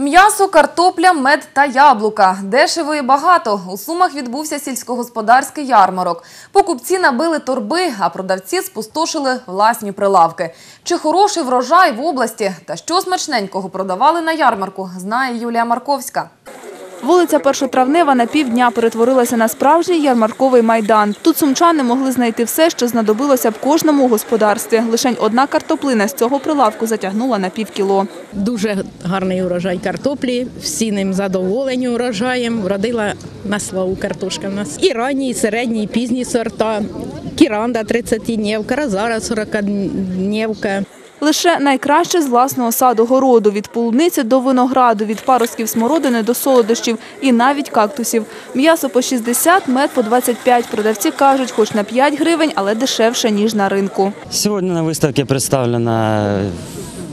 М'ясо, картопля, мед та яблука. Дешево і багато. У Сумах відбувся сільськогосподарський ярмарок. Покупці набили торби, а продавці спустошили власні прилавки. Чи хороший врожай в області та що смачненького продавали на ярмарку, знає Юлія Марковська. Вулиця Першотравнева на півдня перетворилася на справжній ярмарковий майдан. Тут сумчани могли знайти все, що знадобилося б кожному господарстві. Лишень одна картоплина з цього прилавку затягнула на півкіло. Дуже гарний урожай картоплі, всі ним задоволені урожаєм. Вродила на славу картошка в нас. І ранні, і середні, і пізні сорта. Кіранда 30-днівка, Розара 40-днівка. Лише найкраще з власного саду городу – від полуниці до винограду, від паростків смородини до солодощів і навіть кактусів. М'ясо по 60, мед по 25. Продавці кажуть, хоч на 5 гривень, але дешевше, ніж на ринку. Сегодня на выставке представлено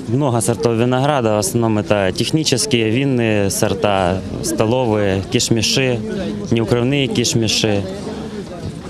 много сортов винограда, в основном это технические, винные сорта, столовые, кишмиши, неукрывные кишмиши.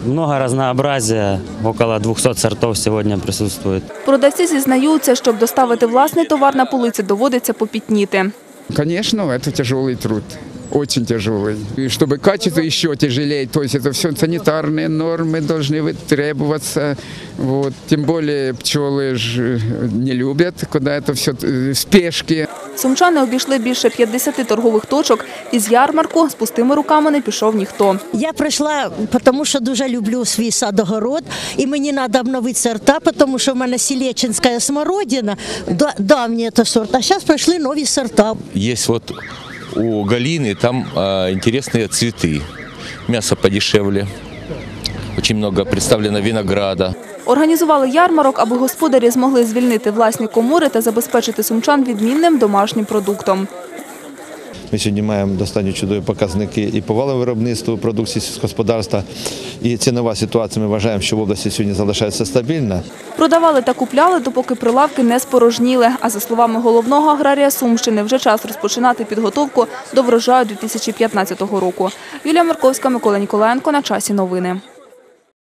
Много разнообразия, около 200 сортов сегодня присутствует. Продавці зізнаються, щоб доставити власний товар на полиці, доводиться попітніти. Конечно, это тяжелый труд. Очень тяжелый. И чтобы качество еще тяжелее, то есть это все санитарные нормы должны вы- требоваться. Вот. Тем более пчелы ж не любят, когда это все в спешке. Сумчани обійшли більше 50 торгових точок. Із ярмарку з пустими руками не пішов ніхто. Я прийшла, тому що дуже люблю свій садогород, і мені треба обновити сорта, тому що в мене сілечинська смородина, да- давній це сорт, а зараз прийшли нові сорта. Есть вот у Галины там а, интересные цветы. Мясо подешевле. Очень много представлено винограда. Організували ярмарок, аби господарі змогли звільнити власні комори та забезпечити сумчан відмінним домашнім продуктом. Ми сьогодні маємо достатньо чудові показники і по валовому виробництву продукції сільськогосподарства. І цінова ситуація ми вважаємо, що в області сьогодні залишається стабільна. Продавали та купляли, допоки прилавки не спорожніли. А за словами головного аграрія Сумщини, вже час розпочинати підготовку до врожаю 2015 року. Юлія Марковська, Микола Ніколаєнко. На часі новини.